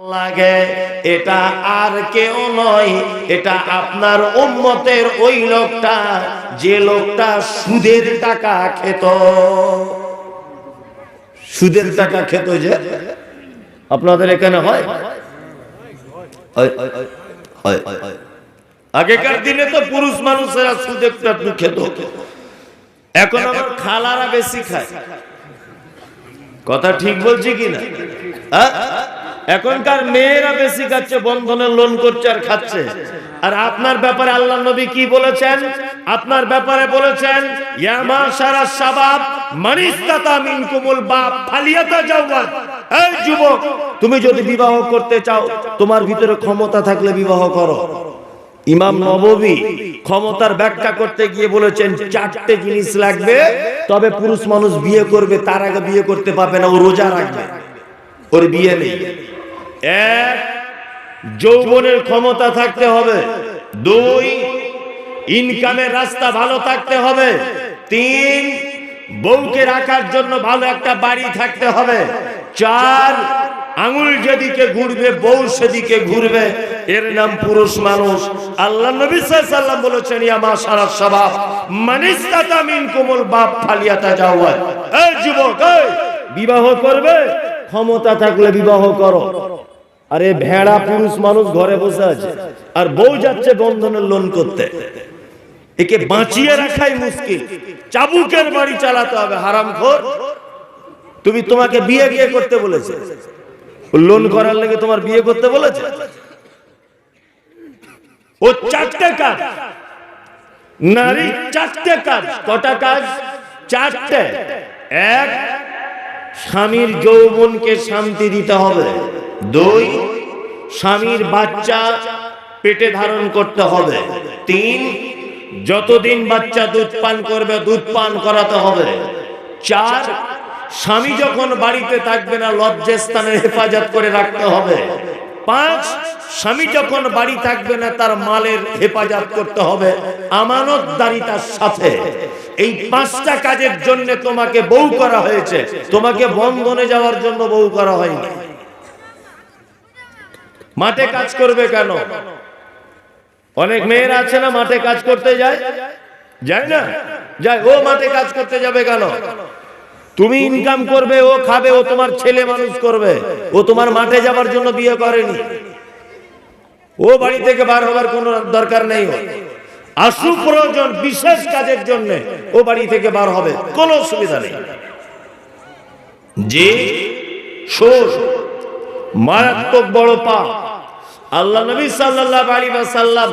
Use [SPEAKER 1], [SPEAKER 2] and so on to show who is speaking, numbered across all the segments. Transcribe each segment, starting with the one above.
[SPEAKER 1] লাগে। এটা আর কেউ নয়, এটা আপনার উম্মতের ওই লোকটা, যে লোকটা সুদের টাকা খেত। সুদের টাকা খেত যে? আপনাদের এখানে হয়। আগেকার দিনে তো পুরুষ মানুষেরা সুদের টাকা খেত। এখন আমার খালারা বেশি খায়। কথা ঠিক বলছি কিনা? হ্যাঁ? এখনকার মেয়েরা বেশি খাচ্ছে, বন্ধনের লোন করছে আর খাচ্ছে। আর আপনার ব্যাপারে আল্লাহ নবী কি বলেছেন? আপনার ব্যাপারে বলেছেন তুমি যদি বিবাহ করতে চাও, তোমার ভিতরে ক্ষমতা থাকলে বিবাহ করো। ইমাম নববী ক্ষমতার ব্যাখ্যা করতে গিয়ে বলেছেন, চারটে জিনিস লাগবে, তবে পুরুষ মানুষ বিয়ে করবে, তার আগে বিয়ে করতে পারবে না, ও রোজা রাখবে। ওর বিয়ে নেই। এক, যৌবনের ক্ষমতা থাকতে হবে। দুই ইনকামের রাস্তা ভালো থাকতে হবে। তিন, বউকে রাখার জন্য ভালো একটা বাড়ি থাকতে হবে। চার, আঙুল যেদিকে ঘুরবে, বউ সেদিকে ঘুরবে। এর নাম পুরুষ মানুষ। আল্লাহ নবী বলেছেন মা সারা সবাব মানিস্তাতা মিন কুমুল বাপ ফালিয়াতা যাওয়া যুবক বিবাহ করবে, ক্ষমতা থাকলে বিবাহ করো। আরে ভেড়া পুরুষ মানুষ ঘরে বসে আছে। আর বউ যাচ্ছে বন্ধনের লোন করতে। একে বাঁচিয়ে রাখাই মুশকিল। চাবুকের বাড়ি চালাতে হবে হারাম তুমি তোমাকে বিয়ে গিয়ে করতে বলেছে। লোন করার লেগে তোমার বিয়ে করতে বলেছে। ও চারটে কাজ। নারী চারটে কাজ। কটা কাজ? চারটে। এক, স্বামীর যৌবনকে শান্তি দিতে হবে। দুই, স্বামীর বাচ্চা পেটে ধারণ করতে হবে। তিন, যতদিন বাচ্চা দুধ পান করবে, দুধ পান করাতে হবে। চার, স্বামী যখন বাড়িতে থাকবে না, লজ্জাস্থানে হেফাজত করে রাখতে হবে। পাঁচ, স্বামী যখন বাড়ি থাকবে না, তার মালের হেফাজত করতে হবে। আমানত আমানতদারিতার সাথে। এই পাঁচটা কাজের জন্য তোমাকে বউ করা হয়েছে। তোমাকে বন্ধনে যাওয়ার জন্য বউ করা হয়নি। মাঠে কাজ করবে কেন? অনেক মেয়েরা আছে না মাঠে কাজ করতে যায়? যায়? না? যায় ও মাঠে কাজ করতে যাবে কেন? তুমি ইনকাম করবে ও খাবে ও তোমার ছেলে মানুষ করবে। ও তোমার মাঠে যাবার জন্য বিয়ে করেনি। ও বাড়ি থেকে বার হবার কোনো দরকার নেই। আশু প্রয়োজন বিশেষ কাজের জন্য ও বাড়ি থেকে বার হবে কোনো অসুবিধা নেই। যে সোর মারাত্মক বড় পাপ আল্লাহ নবী সাল্লাল্লাহু আলাইহি ওয়াসাল্লাম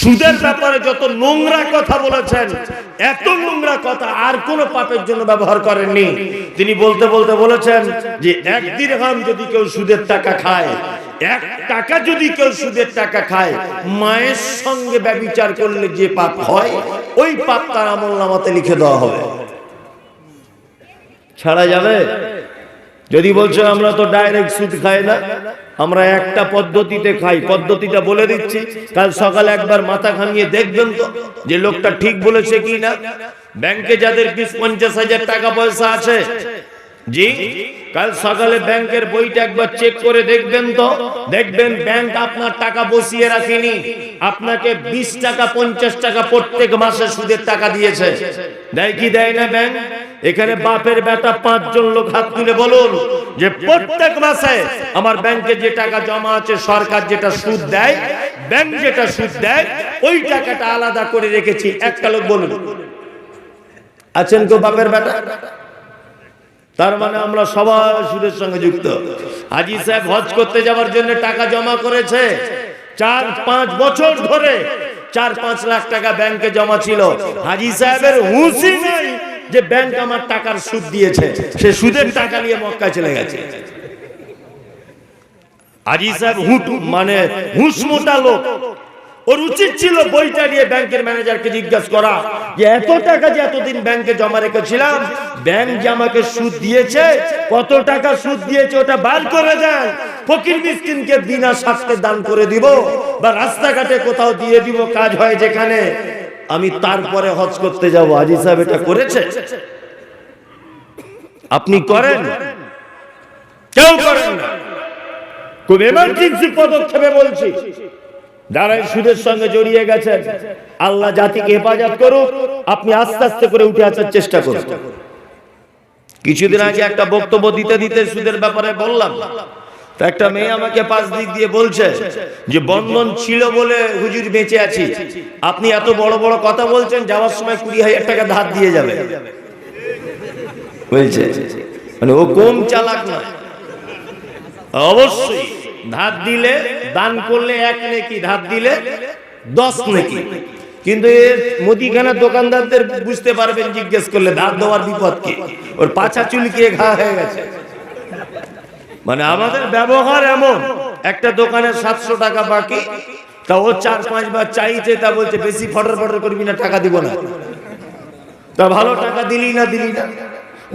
[SPEAKER 1] সুদের ব্যাপারে যত নোংরা কথা বলেছেন, এত নোংরা কথা আর কোন পাপের জন্য ব্যবহার করেননি। তিনি বলতে বলতে বলেছেন যে, এক দিরহাম যদি কেউ সুদের টাকা খায়, এক টাকা যদি কেউ সুদের টাকা খায়, মায়ের সঙ্গে ব্যভিচার করলে যে পাপ হয়, ওই পাপ তার আমল নামাতে লিখে দেওয়া হবে। ছাড়া যাবে? যদি বলছো আমরা তো ডাইরেক্ট সুদ খাই না, আমরা একটা পদ্ধতিতে খাই। পদ্ধতিটা বলে দিচ্ছি। কাল সকালে একবার মাথা খামিয়ে দেখবেন তো যে লোকটা ঠিক বলেছে কি না ব্যাংকে যাদের বিশ পঞ্চাশ হাজার টাকা পয়সা আছে জি, কাল সকালে ব্যাংকের বইটা একবার চেক করে দেখবেন তো। দেখবেন ব্যাংক আপনার টাকা বসিয়ে রাখেনি। আপনাকে বিশ টাকা, পঞ্চাশ টাকা প্রত্যেক মাসে সুদের টাকা দিয়েছে। দেয় কি দেয় না ব্যাংক? এখানে বাপের বেটা পাঁচজন লোক হাত তুলে বলুন যে প্রত্যেক মাসে আমার ব্যাংকে যে টাকা জমা আছে, সরকার যেটা সুদ দেয়, ব্যাংক যেটা সুদ দেয়, ওই টাকাটা আলাদা করে রেখেছি। একটা লোক বলুন, আছেন তো বাপের বেটা? তার মানে আমরা সবাই সুদের সঙ্গে যুক্ত। হাজি সাহেব হজ করতে যাওয়ার জন্য টাকা জমা করেছে। চার পাঁচ বছর ধরে চার পাঁচ লাখ টাকা ব্যাংকে জমা ছিল। হাজি সাহেবের হুঁশি নেই যে ব্যাংক আমার টাকার সুদ দিয়েছে। সে সুদের টাকা নিয়ে মক্কা চলে গেছে। হাজি সাহেব হুট মানে হুঁশ মোটা লোক। ওর উচিত ছিল বইটা নিয়ে ব্যাংকের ম্যানেজারকে জিজ্ঞাসা করা যে এত টাকা যে এতদিন ব্যাংকে জমা রেখেছিলাম, ব্যাংক যে আমাকে সুদ দিয়েছে, কত টাকা সুদ দিয়েছে ওটা বার করে দেন। ফকির মিসকিনকে বিনা স্বার্থে দান করে দিব বা রাস্তাঘাটে কোথাও দিয়ে দিব, কাজ হয় যেখানে। আমি তারপরে হজ করতে যাব। আজি সাহেব এটা করেছে? আপনি করেন? কেউ করেন না। খুব এমার্জেন্সি পদক্ষেপে বলছি। যারা সুদের সঙ্গে জড়িয়ে গেছেন। আল্লাহ জাতিকে হেফাজত করুক, আপনি আস্তে আস্তে করে উঠে আসার চেষ্টা করুন। কিছুদিন আগে একটা বক্তব্য দিতে দিতে সুদের ব্যাপারে বললাম। একটা মেয়ে আমাকে পাশ দিক দিয়ে বলছে যে, বন্ধন ছিল বলে হুজুর বেঁচে আছি। আপনি এত বড় বড় কথা বলছেন, যাওয়ার সময় কুড়ি হাজার টাকা ধার দিয়ে যাবে। বলছে। মানে ও কম চালাক নয়। অবশ্যই। ধার দিলে, দান করলে এক নেকি, ধার দিলে দশ নেকি। কিন্তু এ মুদিখানার দোকানদারদের বুঝতে পারবেন, জিজ্ঞেস করলে ধার দেওয়ার বিপদ কি? ওর পাছা চুলকিয়ে ঘা হয়ে গেছে। মানে আমাদের ব্যবহার এমন, একটা দোকানে সাতশো টাকা বাকি, তা ও চার পাঁচ বার চাইছে, তা বলছে, বেশি ফটর ফটর করবি না, টাকা দিব না। তা ভালো টাকা দিলি না দিলি না।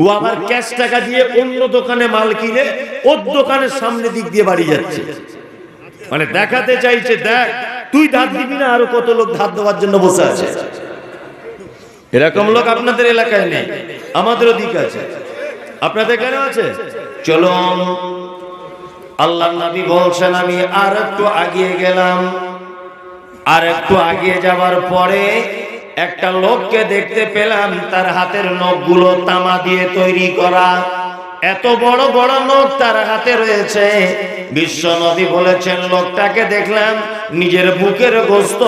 [SPEAKER 1] ও আবার ক্যাশ টাকা দিয়ে অন্য দোকানে মাল কিনে ওর দোকানের সামনে দিক দিয়ে বাড়ি যাচ্ছে। মানে দেখাতে চাইছে, দেখ, তুই ধার দিবি না, আরও কত লোক ধার দেওয়ার জন্য বসে আছে। এরকম লোক আপনাদের এলাকায় নেই, আমাদেরও দিক আছে। আপনাদের কেন আছে? চলো আল্লাহ নবী বলছেন, আমি আর একটু আগিয়ে গেলাম। আর একটু আগিয়ে যাওয়ার পরে একটা লোককে দেখতে পেলাম, তার হাতের নখগুলো তামা দিয়ে তৈরি করা। এত বড় বড় নখ তার হাতে রয়েছে। বিশ্ব নদী বলেছেন, লোকটাকে দেখলাম, নিজের বুকের গোস্ত,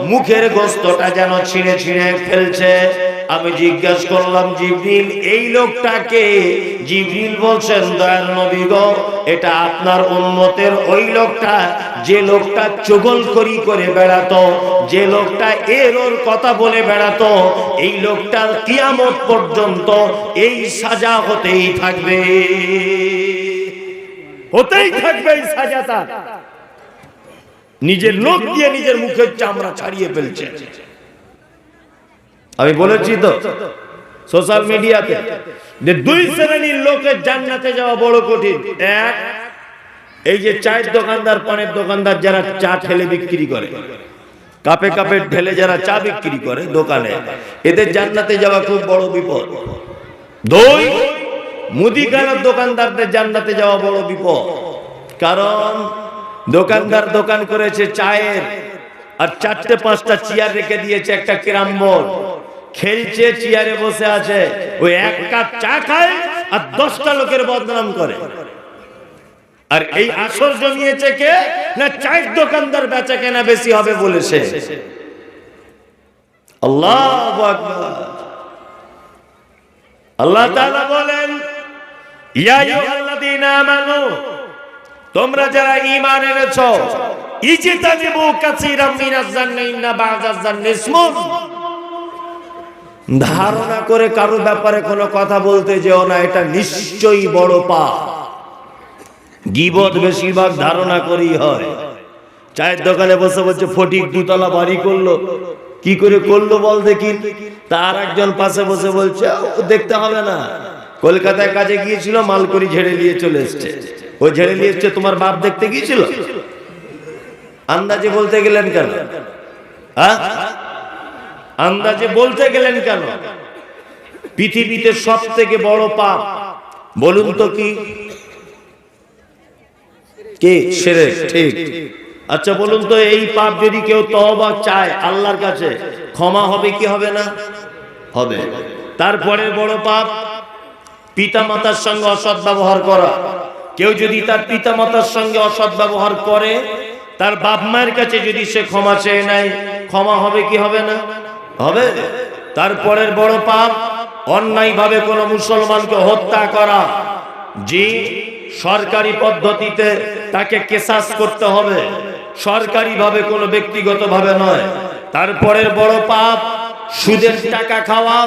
[SPEAKER 1] মুখের গোস্তটা যেন ছিঁড়ে ছিঁড়ে ফেলছে। আমি জিজ্ঞেস করলাম, জিবরিল, এই লোকটাকে? জিবরিল বলছেন, দয়াল নবী গো, এটা আপনার উন্মতের ওই লোকটা। যে লোকটা চগল করি করে বেড়াতো, যে লোকটা এর ওর কথা বলে বেড়াতো, এই লোকটার কিয়ামত পর্যন্ত এই সাজা হতেই থাকবে। হতেই থাকবে এই সাজা তার। নিজের লোক দিয়ে নিজের মুখের চামড়া ছাড়িয়ে ফেলছে। আমি বলেছি তো সোশ্যাল মিডিয়াতে যে দুই শ্রেণির লোকের জান্নাতে যাওয়া বড় কঠিন। এক এই যে চায়ের দোকানদার পানের দোকানদার যারা চা ঠেলে বিক্রি করে কাপে কাপে ঢেলে যারা চা বিক্রি করে দোকানে এদের জান্নাতে যাওয়া খুব বড় বিপদ। দুই মুদিখানার দোকানদারদের জান্নাতে যাওয়া বড় বিপদ। কারণ দোকানদার দোকান করেছে চায়ের আর চারটে পাঁচটা চেয়ার রেখে দিয়েছে একটা বোর্ড। খেলছে, চেয়ারে বসে আছে। ওই এক কাপ চা খায় আর দশটা লোকের বদনাম করে। আর এই আসর জমিয়েছে কে? না চায়ের দোকানদার বেচা কেনা বেশি হবে বলেছে আল্লাহ আল্লাহ তাআলা বলেন, ইয়া আইয়ুহাল্লাযীনা আমানু, তোমরা যারা ঈমান এনেছো ইজতানিবু কাসীরাম মিনাজ জান্নি ইন্না বা'দাজ জান্নি ইসমুন। ধারণা করে কারও ব্যাপারে কোনো কথা বলতে যেও না এটা নিশ্চয়ই বড় পা গিবত বেশিরভাগ ধারণা করেই হয়। চায়ের দোকানে বসে বলছে ফটিক দুতলা বাড়ি করল। কি করে করল বল দেখি। তার একজন পাশে বসে বলছে "ও, দেখতে হবে না। কলকাতায় কাজে গিয়েছিল মালকড়ি ঝেড়ে নিয়ে চলে এসছে। ও ঝেড়ে নিয়ে এসছে তোমার বাপ দেখতে গিয়েছিল? আন্দাজে বলতে গেলেন কেন? হ্যাঁ? আন্দাজে বলতে গেলেন কেন? পৃথিবীতে সব থেকে বড় পাপ বলুন তো কি? কে সেরে ঠিক। আচ্ছা বলুন তো এই পাপ যদি কেউ তওবা চায় আল্লাহর কাছে ক্ষমা হবে কি হবে না? হবে। তারপরে বড় পাপ পিতা মাতার সঙ্গে অসৎ ব্যবহার করা। কেউ যদি তার পিতা মাতার সঙ্গে অসৎ ব্যবহার করে তার বাপ মায়ের কাছে যদি সে ক্ষমা চেয়ে নেয় ক্ষমা হবে কি হবে না? হবে? তারপরের বড় পাপ, অন্যায়ভাবে কোনো মুসলমানকে হত্যা করা। জি, সরকারি পদ্ধতিতে তাকে কেসাস করতে হবে। সরকারিভাবে কোনো ব্যক্তিগতভাবে নয়। তারপরের বড় পাপ, সুদের টাকা খাওয়া।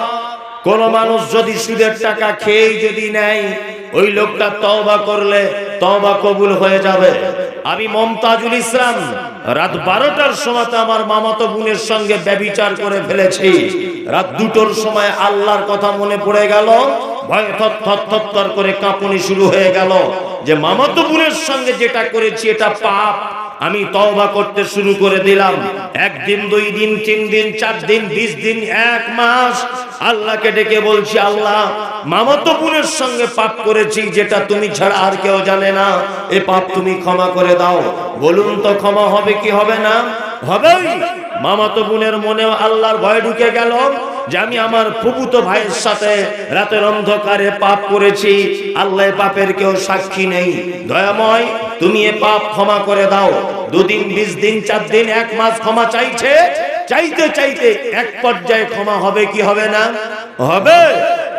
[SPEAKER 1] কোন মানুষ যদি সুদের টাকা খেয়েই যদি নেয়, ওই লোকটা তওবা করলে তওবা কবুল হয়ে যাবে। আমি মমতাজুল ইসলাম, রাত বারোটার সময় আমার মামাতো বোনের সঙ্গে ব্যবিচার করে ফেলেছি। রাত দুটোর সময় আল্লাহর কথা মনে পড়ে গেল, ভয়ে থর করে কাঁপুনি শুরু হয়ে গেল। যে মামাতো বোনের সঙ্গে যেটা করেছি, এটা পাপ। আমি তওবা করতে শুরু করে দিলাম। একদিন, দুই দিন, তিন দিন, চার দিন, বিশ দিন, এক মাস আল্লাহকে ডেকে বলছি, আল্লাহ মামাতো বোনের সঙ্গে পাপ করেছি, যেটা তুমি ছাড়া আর কেউ জানে না। এ পাপ তুমি ক্ষমা করে দাও। বলুন তো ক্ষমা হবে কি হবে না? হবেই। মামাতো বোনের মনেও আল্লাহর ভয় ঢুকে গেল। যে আমি আমার ফুপুতো ভাইয়ের সাথে রাতের অন্ধকারে পাপ করেছি, আল্লাহ পাপের কেউ সাক্ষী নেই। দয়াময়, তুমি এ পাপ ক্ষমা করে দাও। দুদিন, বিশ দিন, চার দিন, এক মাস ক্ষমা চাইছে। চাইতে চাইতে এক পর্যায়ে ক্ষমা হবে কি হবে না? হবে।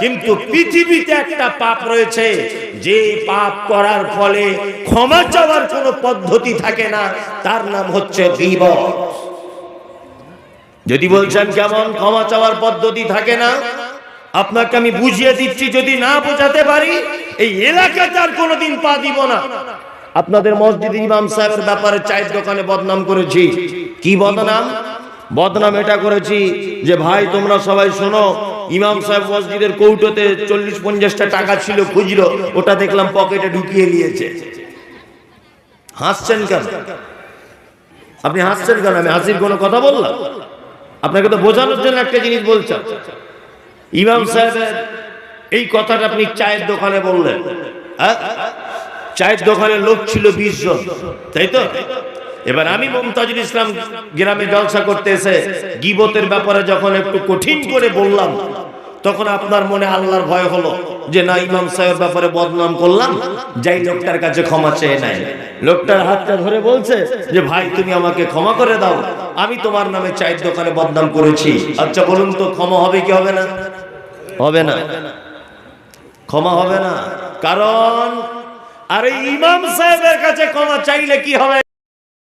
[SPEAKER 1] কিন্তু পৃথিবীতে একটা পাপ রয়েছে। যে পাপ করার ফলে ক্ষমা চাওয়ার কোনো পদ্ধতি থাকে না। তার নাম হচ্ছে বিপদ। যদি বলছেন কেমন ক্ষমা চাওয়ার পদ্ধতি থাকে না, আপনাকে আমি বুঝিয়ে দিচ্ছি, যদি না বোঝাতে পারি, এই এলাকাতে আর কোনোদিন পা দিব না। আপনাদের মসজিদ ইমাম সাহেবের ব্যাপারে চায়ের দোকানে বদনাম করেছি। কি বদনাম? বদনাম এটা করেছি যে, ভাই, তোমরা সবাই শোনো, ইমাম সাহেব মসজিদের কৌটোতে চল্লিশ পঞ্চাশটা টাকা ছিল, খুঁজলো, ওটা দেখলাম পকেটে ঢুকিয়ে নিয়েছে। হাসছেন কেন? আপনি হাসছেন কেন? আমি হাসির কোনো কথা বললাম? আপনাকে তো বোঝানোর জন্য একটা জিনিস বলছেন ইমাম সাহেবের এই কথাটা আপনি চায়ের দোকানে বললেন। হ্যাঁ? চায়ের দোকানে লোক ছিল বিশ জন, তাই তো? এবার আমি মমতাজুল ইসলাম গ্রামে জলসা করতে এসে গিবতের ব্যাপারে যখন একটু কঠিন করে বললাম তখন আপনার মনে আল্লাহর ভয় হলো যে, না, ইমাম সাহেবের ব্যাপারে বদনাম করলাম, যাই লোকটার কাছে ক্ষমা চেয়ে নাই লোকটার হাতটা ধরে বলছে যে, ভাই, তুমি আমাকে ক্ষমা করে দাও, আমি তোমার নামে চায়ের দোকানে বদনাম করেছি। আচ্ছা বলুন তো, ক্ষমা হবে কি হবে না? হবে না। ক্ষমা হবে না। কারণ, আরে, ইমাম সাহেবের কাছে ক্ষমা চাইলে কি হবে?